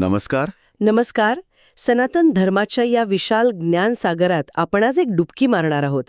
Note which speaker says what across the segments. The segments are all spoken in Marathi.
Speaker 1: नमस्कार.
Speaker 2: नमस्कार. सनातन धर्माच्या या विशाल ज्ञानसागरात आपण आज एक डुबकी मारणार आहोत.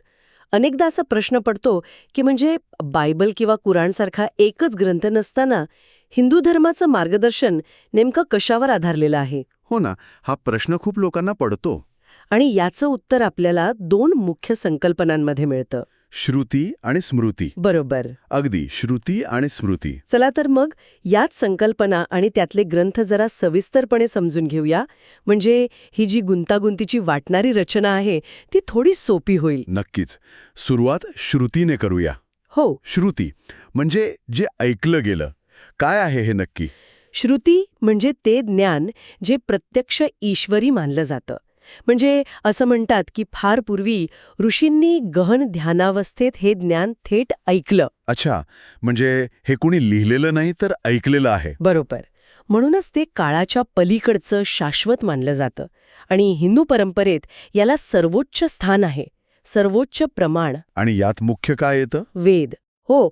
Speaker 2: अनेकदा असा प्रश्न पडतो की म्हणजे बायबल किंवा कुराणसारखा एकच ग्रंथ नसताना हिंदू धर्माचं मार्गदर्शन नेमकं कशावर आधारलेलं आहे?
Speaker 1: हो ना हा प्रश्न खूप लोकांना पडतो.
Speaker 2: आणि याचं उत्तर आपल्याला दोन मुख्य संकल्पनांमध्ये मिळतं.
Speaker 1: श्रुती आणि स्मृती.
Speaker 2: बरोबर.
Speaker 1: अगदी श्रुती आणि स्मृती.
Speaker 2: चला तर मग याच संकल्पना आणि त्यातले ग्रंथ जरा सविस्तरपणे समजून घेऊया. म्हणजे ही जी गुंतागुंतीची वाटणारी रचना आहे ती थोडी सोपी होईल.
Speaker 1: नक्कीच. सुरुवात श्रुतीने करूया.
Speaker 2: हो.
Speaker 1: श्रुती म्हणजे जे ऐकलं गेलं काय आहे हे नक्की?
Speaker 2: श्रुती म्हणजे ते ज्ञान जे प्रत्यक्ष ईश्वरी मानलं जातं. म्हणजे असं म्हणतात की फार पूर्वी ऋषींनी गहन ध्यानावस्थेत हे ज्ञान थेट ऐकलं.
Speaker 1: अच्छा म्हणजे हे कुणी लिहिलेलं नाही तर ऐकलेलं आहे.
Speaker 2: बरोबर. म्हणूनच ते काळाच्या पलीकडचं शाश्वत मानलं जातं आणि हिंदू परंपरेत याला सर्वोच्च स्थान आहे सर्वोच्च प्रमाण.
Speaker 1: आणि यात मुख्य काय येतं?
Speaker 2: वेद. हो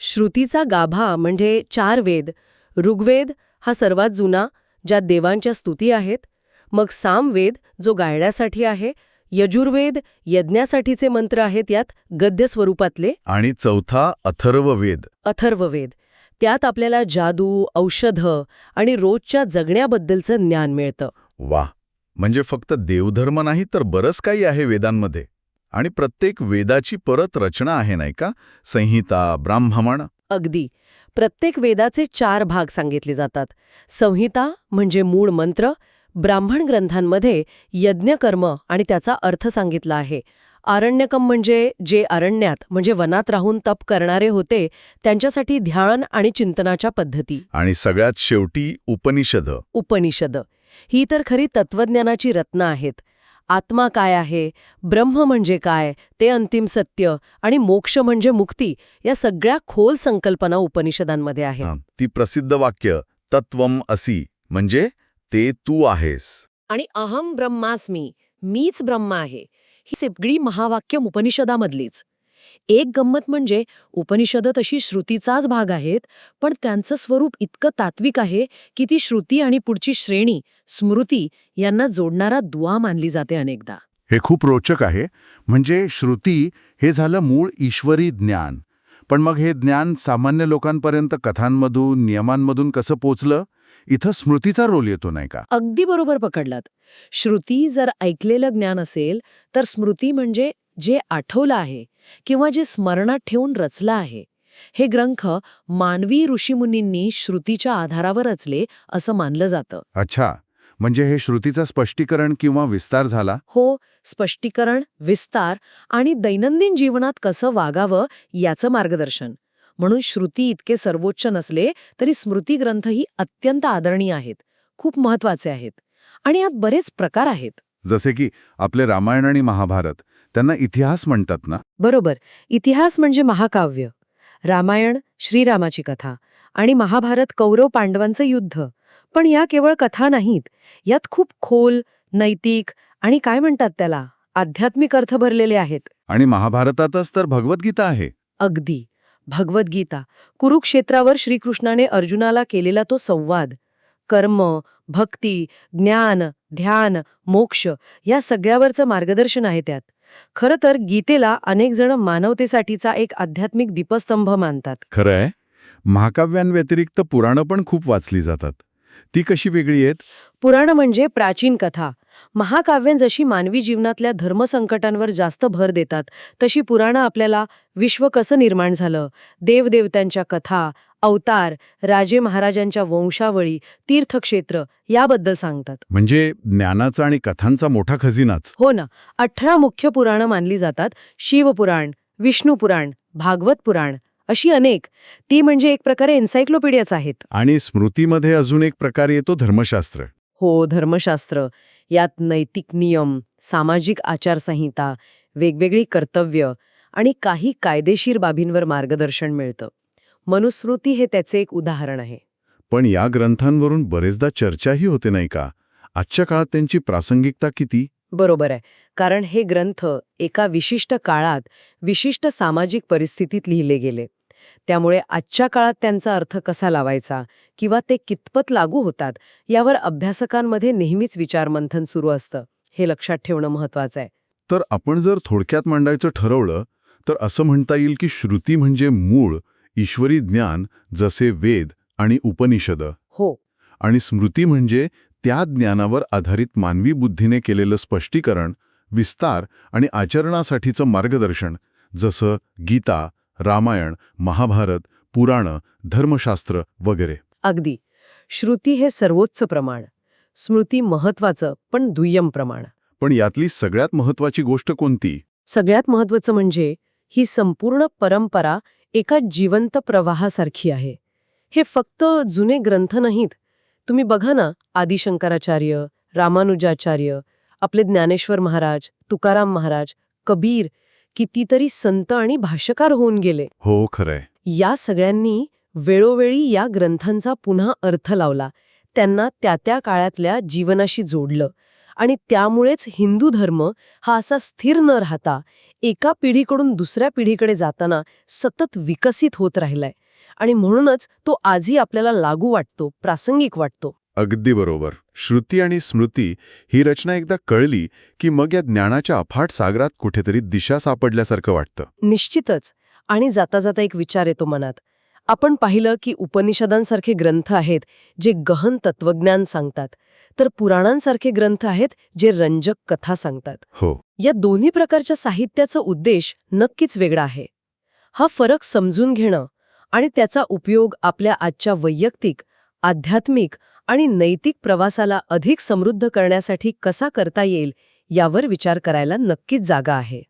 Speaker 2: श्रुतीचा गाभा म्हणजे चार वेद. ऋग्वेद हा सर्वात जुना ज्यात देवांच्या स्तुती आहेत मग सामवेद जो गायण्यासाठी आहे यजुर्वेद यज्ञासाठीचे मंत्र आहेत यात गद्य स्वरूपातले.
Speaker 1: आणि चौथा अथर्ववेद.
Speaker 2: अथर्ववेद. त्यात आपल्याला जादू औषधं आणि रोजच्या जगण्याबद्दलचं ज्ञान मिळतं.
Speaker 1: वा म्हणजे फक्त देवधर्म नाही तर बरंच काही आहे वेदांमध्ये. आणि प्रत्येक वेदाची परत रचना आहे नाही का? संहिता ब्राह्मण.
Speaker 2: अगदी. प्रत्येक वेदाचे चार भाग सांगितले जातात. संहिता म्हणजे मूळ मंत्र ब्राह्मण ग्रंथांमध्ये यज्ञकर्म आणि त्याचा अर्थ सांगितला आहे. आरण्यकम म्हणजे जे अरण्यात म्हणजे वनात राहून तप करणारे होते त्यांच्यासाठी ध्यान आणि चिंतनाच्या पद्धती.
Speaker 1: आणि सगळ्यात शेवटी उपनिषद.
Speaker 2: उपनिषद. ही तर खरी तत्वज्ञानाची रत्न आहेत. आत्मा काय आहे? ब्रह्म म्हणजे काय? ते अंतिम सत्य आणि मोक्ष म्हणजे मुक्ती या सगळ्या खोल संकल्पना उपनिषदांमध्ये आहेत.
Speaker 1: ती प्रसिद्ध वाक्य तत्वम असी म्हणजे ते तू आहेस.
Speaker 2: आणि अहम ब्रह्मास्मी मीच ब्रह्म आहे. ही सगळी महावाक्य उपनिषदामधलीच. एक गंमत म्हणजे उपनिषद तशी श्रुतीचाच भाग आहेत पण त्यांचं स्वरूप इतकं तात्विक आहे की ती श्रुती आणि पुढची श्रेणी स्मृती यांना जोडणारा दुवा मानली जाते अनेकदा.
Speaker 3: हे खूप रोचक आहे. म्हणजे श्रुती हे झालं मूळ ईश्वरी ज्ञान. पण मग हे ज्ञान सामान्य लोकांपर्यंत कथांमधून नियमांमधून कसं पोचलं? इथं स्मृतीचा रोल येतो नाही का?
Speaker 2: अगदी बरोबर पकडलात. श्रुती जर ऐकलेलं ज्ञान असेल तर स्मृती म्हणजे जे आठवलं आहे किंवा जे स्मरणात ठेवून रचलं आहे. हे ग्रंथ मानवी ऋषीमुनींनी श्रुतीच्या आधारावर रचले असं मानलं जातं.
Speaker 3: अच्छा. म्हणजे हे श्रुतीचं स्पष्टीकरण किंवा विस्तार झाला?
Speaker 2: हो स्पष्टीकरण विस्तार आणि दैनंदिन जीवनात कसं वागावं याचं मार्गदर्शन. म्हणून श्रुती इतके सर्वोच्च नसले तरी स्मृती ग्रंथही अत्यंत आदरणीय आहेत खूप महत्त्वाचे आहेत आणि यात बरेच प्रकार आहेत.
Speaker 3: जसे की आपले रामायण आणि महाभारत त्यांना इतिहास म्हणतात ना?
Speaker 2: बरोबर इतिहास म्हणजे महाकाव्य. रामायण श्रीरामाची कथा आणि महाभारत कौरव पांडवांचं युद्ध. पण या केवळ कथा नाहीत यात खूप खोल नैतिक आणि काय म्हणतात त्याला? आध्यात्मिक अर्थ भरलेले आहेत.
Speaker 3: आणि महाभारतातच तर भगवद्गीता आहे.
Speaker 2: अगदी. भगवद्गीता कुरुक्षेत्रावर श्रीकृष्णाने अर्जुनाला केलेला तो संवाद. कर्म भक्ती ज्ञान ध्यान मोक्ष या सगळ्यावरचं मार्गदर्शन आहे त्यात. खरं तर गीतेला अनेक जण मानवतेसाठीचा एक आध्यात्मिक दीपस्तंभ मानतात.
Speaker 3: खरं आहे महाकाव्यांव्यतिरिक्त पुराणं पण खूप वाचली जातात. ती कशी वेगळी आहेत?
Speaker 2: पुराण म्हणजे प्राचीन कथा. महाकाव्यं जशी मानवी जीवनातल्या धर्मसंकटांवर जास्त भर देतात तशी पुराणं आपल्याला विश्व कसं निर्माण झालं? देवदेवतांच्या कथा अवतार राजे महाराजांच्या वंशावळी तीर्थक्षेत्र याबद्दल सांगतात.
Speaker 3: म्हणजे ज्ञानाचा आणि कथांचा मोठा खजिनाच.
Speaker 2: हो ना. अठरा मुख्य पुराणं मानली जातात. शिवपुराण विष्णुपुराण भागवत पुराण अशी अनेक. ती म्हणजे एक प्रकारे एन्सायक्लोपीडियाच आहेत.
Speaker 3: आणि स्मृतीमध्ये अजून एक प्रकार येतो धर्मशास्त्र.
Speaker 2: हो धर्मशास्त्र. यात नैतिक नियम सामाजिक आचारसंहिता वेगवेगळी कर्तव्य आणि काही कायदेशीर बाबींवर मार्गदर्शन मिळतं. मनुस्मृती हे त्याचे एक उदाहरण आहे.
Speaker 3: पण या ग्रंथांवरून बरेचदा चर्चाही होते नाही का? आजच्या काळात त्यांची प्रासंगिकता किती?
Speaker 2: बरोबर आहे. कारण हे ग्रंथ एका विशिष्ट काळात विशिष्ट सामाजिक परिस्थितीत लिहिले गेले. त्यामुळे आजच्या काळात त्यांचा अर्थ कसा लावायचा किंवा ते कितपत लागू होतात यावर अभ्यासकांमध्ये नेहमीच विचारमंथन सुरू असतं. हे लक्षात ठेवणं महत्वाचं आहे.
Speaker 1: तर आपण जर थोडक्यात मांडायचं ठरवलं तर असं म्हणता येईल की श्रुती म्हणजे मूळ ईश्वरी ज्ञान जसे वेद आणि उपनिषद.
Speaker 2: हो.
Speaker 1: आणि स्मृती म्हणजे त्या ज्ञानावर आधारित मानवी बुद्धीने केलेलं स्पष्टीकरण विस्तार आणि आचरणासाठीचं मार्गदर्शन जसं गीता रामायण महाभारत पुराणं धर्मशास्त्र वगैरे.
Speaker 2: अगदी. श्रुती हे सर्वोच्च प्रमाण. स्मृती महत्वाचं पण दुय्यम प्रमाण.
Speaker 1: पण यातली सगळ्यात महत्वाची गोष्ट कोणती?
Speaker 2: सगळ्यात महत्वाचं म्हणजे ही संपूर्ण परंपरा एका जिवंत प्रवाहासारखी आहे. हे फक्त जुने ग्रंथ नाहीत. तुम्ही बघा ना आदिशंकराचार्य रामानुजाचार्य आपले ज्ञानेश्वर महाराज तुकाराम महाराज कबीर कितीतरी संत आणि भाष्यकार होऊन गेले.
Speaker 1: हो खरंय.
Speaker 2: या सगळ्यांनी वेळोवेळी या ग्रंथांचा पुन्हा अर्थ लावला. त्यांना त्या त्या काळातल्या जीवनाशी जोडलं. आणि त्यामुळेच हिंदू धर्म हा असा स्थिर न राहता एका पिढीकडून दुसऱ्या पिढीकडे जाताना सतत विकसित होत राहिलाय. आणि म्हणूनच तो आजही आपल्याला लागू वाटतो प्रासंगिक वाटतो.
Speaker 1: अगदी बरोबर. श्रुती आणि स्मृती ही रचना एकदा कळली की मग या ज्ञानाच्या अफाट सागरात कुठेतरी दिशा सापडल्यासारखं वाटतं.
Speaker 2: निश्चितच. आणि जाता जाता एक विचार येतो मनात. आपण पाहिलं की उपनिषदांसारखे ग्रंथ आहेत जे गहन तत्वज्ञान सांगतात तर पुराणांसारखे ग्रंथ आहेत जे रंजक कथा सांगतात.
Speaker 1: हो.
Speaker 2: या दोन्ही प्रकारच्या साहित्याचा उद्देश नक्कीच वेगळा आहे. हा फरक समजून घेणं आणि त्याचा उपयोग आपल्या आजच्या वैयक्तिक आध्यात्मिक आणि नैतिक प्रवासाला अधिक समृद्ध करण्यासाठी कसा करता येईल यावर विचार करायला नक्कीच जागा आहे.